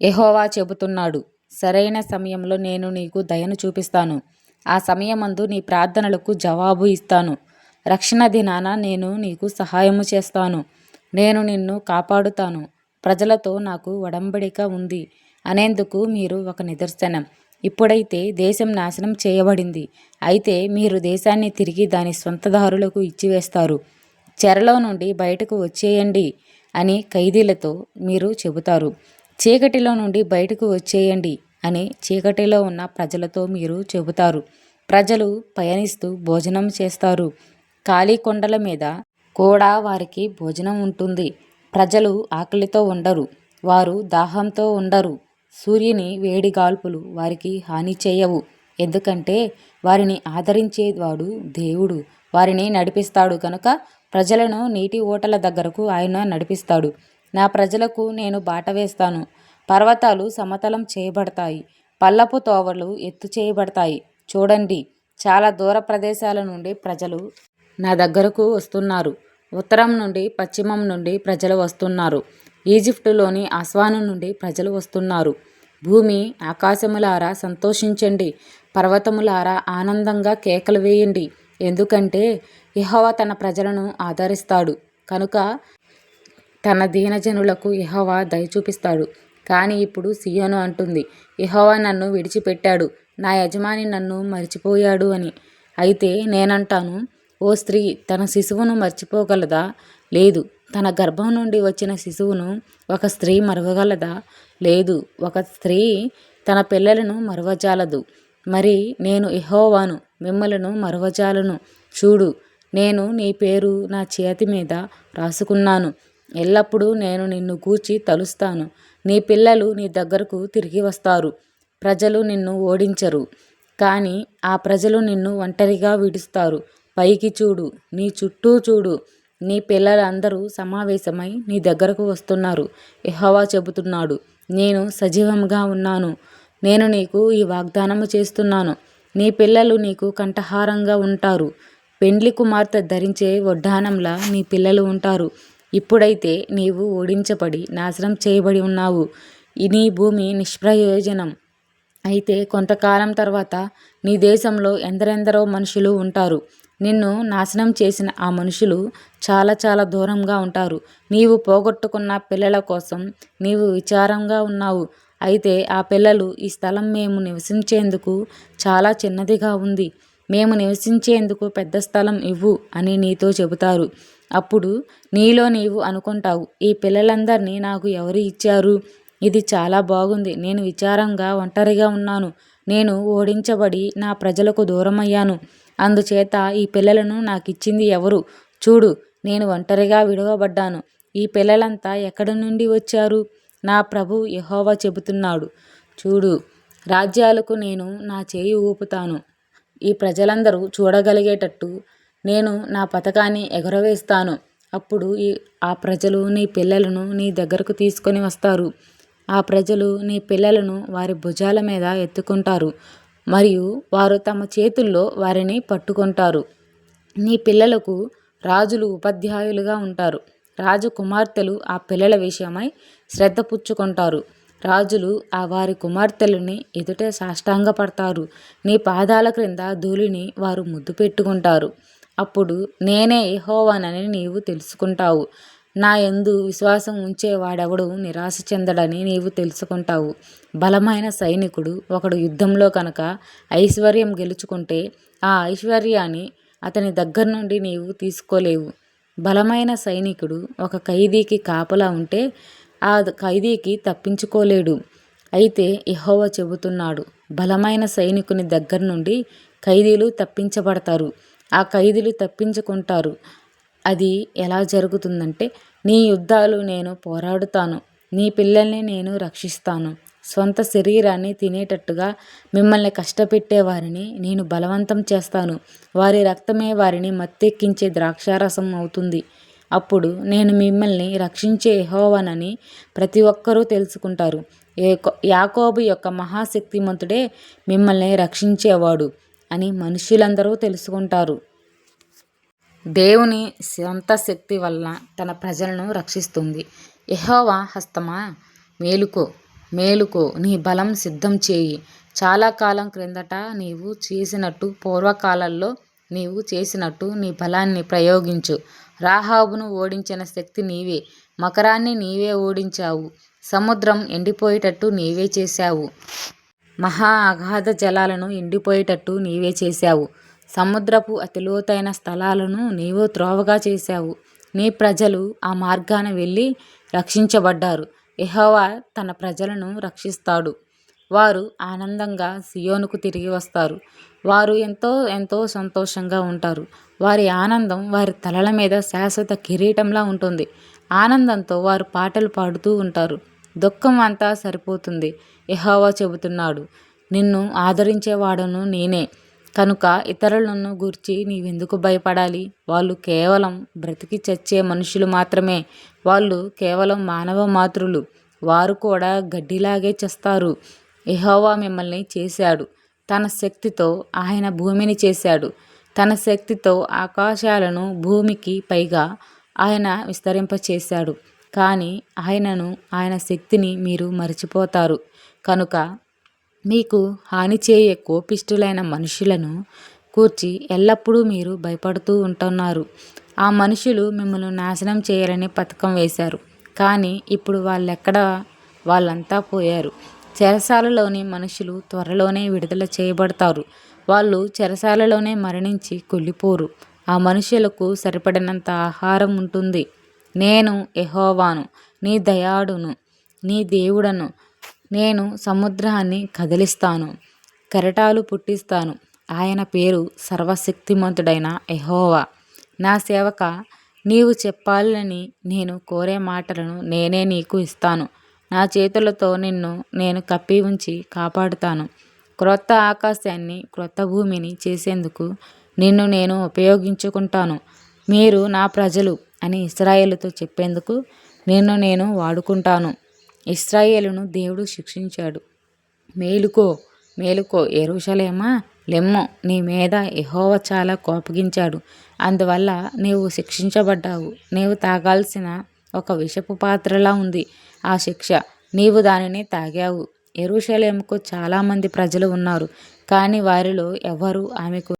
యెహోవా చెబుతున్నాడు సరైన సమయంలో నేను నీకు దయను చూపిస్తాను. ఆ సమయమందు నీ ప్రార్థనలకు జవాబు ఇస్తాను. రక్షణ దినాన నేను నీకు సహాయము చేస్తాను. నేను నిన్ను కాపాడుతాను. ప్రజలతో నాకు ఒడంబడిక ఉంది. అనేందుకు మీరు ఒక నిదర్శనం. ఇప్పుడైతే దేశం నాశనం చేయబడింది. అయితే మీరు దేశాన్ని తిరిగి దాని స్వంతదారులకు ఇచ్చివేస్తారు. చెరలో నుండి బయటకు వచ్చేయండి అని ఖైదీలతో మీరు చెబుతారు. చీకటిలో నుండి బయటకు వచ్చేయండి అని చీకటిలో ఉన్న ప్రజలతో మీరు చెబుతారు. ప్రజలు పయనిస్తూ భోజనం చేస్తారు. ఖాళీ కొండల మీద కూడా వారికి భోజనం ఉంటుంది. ప్రజలు ఆకలితో ఉండరు. వారు దాహంతో ఉండరు. సూర్యుని వేడి గాల్పులు వారికి హాని చేయవు. ఎందుకంటే వారిని ఆదరించేవాడు దేవుడు. వారిని నడిపిస్తాడు కనుక ప్రజలను నీటి ఓటల దగ్గరకు ఆయన నడిపిస్తాడు. నా ప్రజలకు నేను బాట వేస్తాను. పర్వతాలు సమతలం చేయబడతాయి. పల్లపు తోవలు ఎత్తు చేయబడతాయి. చూడండి చాలా దూర ప్రదేశాల నుండి ప్రజలు నా దగ్గరకు వస్తున్నారు. ఉత్తరం నుండి పశ్చిమం నుండి ప్రజలు వస్తున్నారు. ఈజిప్టులోని ఆస్వాను నుండి ప్రజలు వస్తున్నారు. భూమి ఆకాశములారా సంతోషించండి. పర్వతములారా ఆనందంగా కేకలు వేయండి. ఎందుకంటే ఇహోవా తన ప్రజలను ఆదరిస్తాడు. కనుక తన దీనజనులకు యెహోవా దయ చూపిస్తాడు కానీ ఇప్పుడు సియోను అంటుంది యెహోవా నన్ను విడిచిపెట్టాడు నా యజమాని నన్ను మర్చిపోయాడు అని. అయితే నేనంటాను ఓ స్త్రీ తన శిశువును మర్చిపోగలదా? లేదు తన గర్భం నుండి వచ్చిన శిశువును ఒక స్త్రీ మరవగలదా? లేదు ఒక స్త్రీ తన పిల్లలను మరవజాలదు. మరి నేను ఇహోవాను మిమ్మలను మరవజాలను. చూడు నేను నీ పేరు నా చేతి మీద రాసుకున్నాను. ఎల్లప్పుడూ నేను నిన్ను గూర్చి తలుస్తాను. నీ పిల్లలు నీ దగ్గరకు తిరిగి వస్తారు. ప్రజలు నిన్ను ఓడించరు. కానీ ఆ ప్రజలు నిన్ను ఒంటరిగా విడుస్తారు. పైకి చూడు నీ చుట్టూ చూడు. నీ పిల్లలందరూ సమావేశమై నీ దగ్గరకు వస్తున్నారు. యెహోవా చెబుతున్నాడు నేను సజీవంగా ఉన్నాను. నేను నీకు ఈ వాగ్దానము చేస్తున్నాను. నీ పిల్లలు నీకు కంఠహారంగా ఉంటారు. పెండ్లి కుమార్తె ధరించే వడ్డానంలా నీ పిల్లలు ఉంటారు. ఇప్పుడైతే నీవు ఓడించబడి నాశనం చేయబడి ఉన్నావు. ఈ నీ భూమి నిష్ప్రయోజనం. అయితే కొంతకాలం తర్వాత నీ దేశంలో ఎందరెందరో మనుషులు ఉంటారు. నిన్ను నాశనం చేసిన ఆ మనుషులు చాలా చాలా దూరంగా ఉంటారు. నీవు పోగొట్టుకున్న పిల్లల కోసం నీవు విచారంగా ఉన్నావు. అయితే ఆ పిల్లలు ఈ స్థలం మేము నివసించేందుకు చాలా చిన్నదిగా ఉంది. మేము నివసించేందుకు పెద్ద స్థలం ఇవ్వు అని నీతో చెబుతారు. అప్పుడు నీలో నీవు అనుకుంటావు ఈ పిల్లలందరినీ నాకు ఎవరు ఇచ్చారు? ఇది చాలా బాగుంది నేను విచారంగా ఒంటరిగా ఉన్నాను నేను ఓడించబడి నా ప్రజలకు దూరమయ్యాను. అందుచేత ఈ పిల్లలను నాకు ఇచ్చింది ఎవరు? చూడు నేను ఒంటరిగా విడవబడ్డాను. ఈ పిల్లలంతా ఎక్కడి నుండి వచ్చారు? నా ప్రభు యహోవా చెబుతున్నాడు. చూడు రాజ్యాలకు నేను నా చేయి ఊపుతాను. ఈ ప్రజలందరూ చూడగలిగేటట్టు నేను నా పథకాన్ని ఎగురవేస్తాను. అప్పుడు ఈ ఆ ప్రజలు నీ పిల్లలను నీ దగ్గరకు తీసుకొని వస్తారు. ఆ ప్రజలు నీ పిల్లలను వారి భుజాల మీద ఎత్తుకుంటారు. మరియు వారు తమ చేతుల్లో వారిని పట్టుకుంటారు. నీ పిల్లలకు రాజులు ఉపాధ్యాయులుగా ఉంటారు. రాజు కుమార్తెలు ఆ పిల్లల విషయమై శ్రద్ధ పుచ్చుకుంటారు. రాజులు ఆ వారి కుమార్తెలని ఎదుట సాష్టాంగపడతారు. నీ పాదాల క్రింద ధూళిని వారు ముద్దు పెట్టుకుంటారు. అప్పుడు నేనే యెహోవానని నీవు తెలుసుకుంటావు. నా యందు విశ్వాసం ఉంచేవాడెవడు నిరాశ చెందడని నీవు తెలుసుకుంటావు. బలమైన సైనికుడు ఒకడు యుద్ధంలో కనుక ఐశ్వర్యం గెలుచుకుంటే ఆ ఐశ్వర్యాన్ని అతని దగ్గర నుండి నీవు తీసుకోలేవు. బలమైన సైనికుడు ఒక ఖైదీకి కాపలా ఉంటే ఆ ఖైదీకి తప్పించుకోలేడు. అయితే యెహోవా చెబుతున్నాడు బలమైన సైనికుని దగ్గర నుండి ఖైదీలు తప్పించబడతారు. ఆ ఖైదీలు తప్పించుకుంటారు. అది ఎలా జరుగుతుందంటే నీ యుద్ధాలు నేను పోరాడుతాను. నీ పిల్లల్ని నేను రక్షిస్తాను. స్వంత శరీరాన్ని తినేటట్టుగా మిమ్మల్ని కష్టపెట్టే వారిని నేను బలవంతం చేస్తాను. వారి రక్తమే వారిని మత్తెక్కించే ద్రాక్షారసం అవుతుంది. అప్పుడు నేను మిమ్మల్ని రక్షించే యెహోవానని ప్రతి ఒక్కరూ తెలుసుకుంటారు. యాకోబు యొక్క మహాశక్తిమంతుడే మిమ్మల్ని రక్షించేవాడు అని మనుషులందరూ తెలుసుకుంటారు. దేవుని సొంత శక్తి వలన తన ప్రజలను రక్షిస్తుంది. యహోవా హస్తమా? మేలుకో మేలుకో నీ బలం సిద్ధం చేయి. చాలా కాలం క్రిందట నీవు చేసినట్టు పూర్వకాలంలో నీవు చేసినట్టు నీ బలాన్ని ప్రయోగించు. రాహాబును ఓడించిన శక్తి నీవే. మకరాన్ని నీవే ఓడించావు. సముద్రం ఎండిపోయేటట్టు నీవే చేశావు. మహా అగాధ జలాలను ఎండిపోయేటట్టు నీవే చేశావు. సముద్రపు అతిలోతైన స్థలాలను నీవు త్రోవగా చేశావు. నీ ప్రజలు ఆ మార్గాన వెళ్ళి రక్షించబడ్డారు. ఎహోవా తన ప్రజలను రక్షిస్తాడు. వారు ఆనందంగా సియోనుకు తిరిగి వస్తారు. వారు ఎంతో ఎంతో సంతోషంగా ఉంటారు. వారి ఆనందం వారి తలల మీద శాశ్వత కిరీటంలా ఉంటుంది. ఆనందంతో వారు పాటలు పాడుతూ ఉంటారు. దుఃఖం అంతా సరిపోతుంది. ఎహోవా చెబుతున్నాడు నిన్ను ఆదరించేవాడను నేనే. కనుక ఇతరులను గూర్చి నీవెందుకు భయపడాలి? వాళ్ళు కేవలం బ్రతికి చచ్చే మనుషులు మాత్రమే. వాళ్ళు కేవలం మానవ మాతృలు. వారు కూడా గడ్డిలాగే చేస్తారు. యహోవా మిమ్మల్ని చేశాడు. తన శక్తితో ఆయన భూమిని చేశాడు. తన శక్తితో ఆకాశాలను భూమికి పైగా ఆయన విస్తరింపచేశాడు. కానీ ఆయనను ఆయన శక్తిని మీరు మర్చిపోతారు. కనుక మీకు హాని చేయే కోపిష్ఠులైన మనుషులను కూర్చి ఎల్లప్పుడూ మీరు భయపడుతూ ఉంటున్నారు. ఆ మనుషులు మిమ్మల్ని నాశనం చేయాలని పథకం వేశారు. కానీ ఇప్పుడు వాళ్ళెక్కడ? వాళ్ళంతా పోయారు. చెరసాలలోని మనుషులు త్వరలోనే విడుదల చేయబడతారు. వాళ్ళు చెరసాలలోనే మరణించి కొల్లిపోరు ఆ మనుషులకు సరిపడినంత ఆహారం ఉంటుంది. నేను ఎహోవాను నీ దయాడును నీ దేవుడను. నేను సముద్రాన్ని కదిలిస్తాను కెరటాలు పుట్టిస్తాను. ఆయన పేరు సర్వశక్తిమంతుడైన ఎహోవా నా సేవక నీవు చెప్పాలని నేను కోరే మాటలను నేనే నీకు ఇస్తాను. నా చేతులతో నిన్ను నేను కప్పి ఉంచి కాపాడుతాను. క్రొత్త ఆకాశాన్ని క్రొత్త భూమిని చేసేందుకు నిన్ను నేను ఉపయోగించుకుంటాను. మీరు నా ప్రజలు అని ఇస్రాయేలుతో చెప్పేందుకు నిన్ను నేను వాడుకుంటాను. ఇస్రాయేలును దేవుడు శిక్షించాడు. మేలుకో మేలుకో ఎరుషలేమా లెమ్మో. నీ మీద ఎహోవ చాలా కోపగించాడు. అందువల్ల నీవు శిక్షించబడ్డావు. నీవు తాగాల్సిన ఒక విషపు పాత్రలా ఉంది. ఆ శిక్ష. నీవు దానిని తాగావు. ఎరుషలేముకు చాలామంది ప్రజలు ఉన్నారు. కానీ వారిలో ఎవరు ఆమెకు